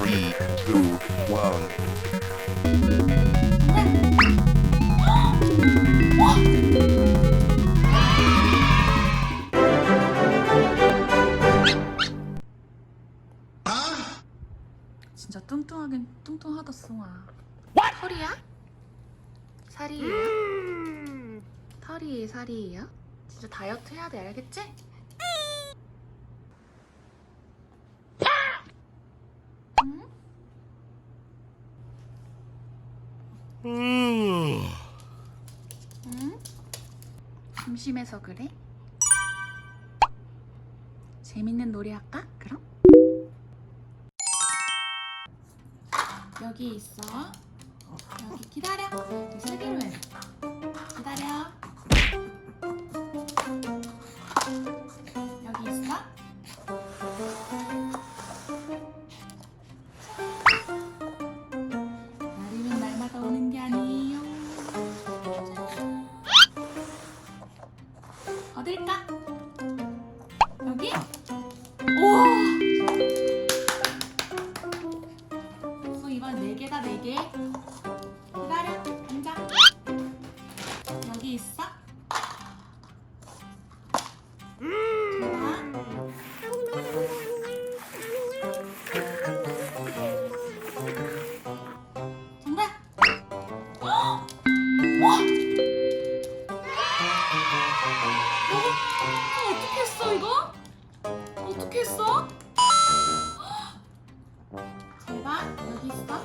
Three, two, one. 진짜 뚱뚱하긴 뚱뚱하다 숭아 털이야? 살이에요? 털이에요 살이에요? 진짜 다이어트 해야 돼 알겠지? 응? 심심해서 그래? 재밌는 놀이 할까? 그럼? 여기 있어. 여기 기다려. 개로 해. 기다려. 여기 있어. 여기? 우 했어? 제발 여기 있어.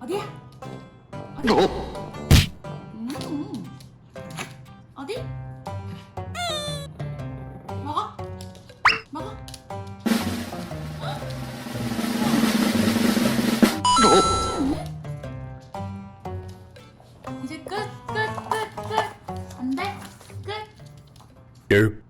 어디야? 어디? 음. Nope.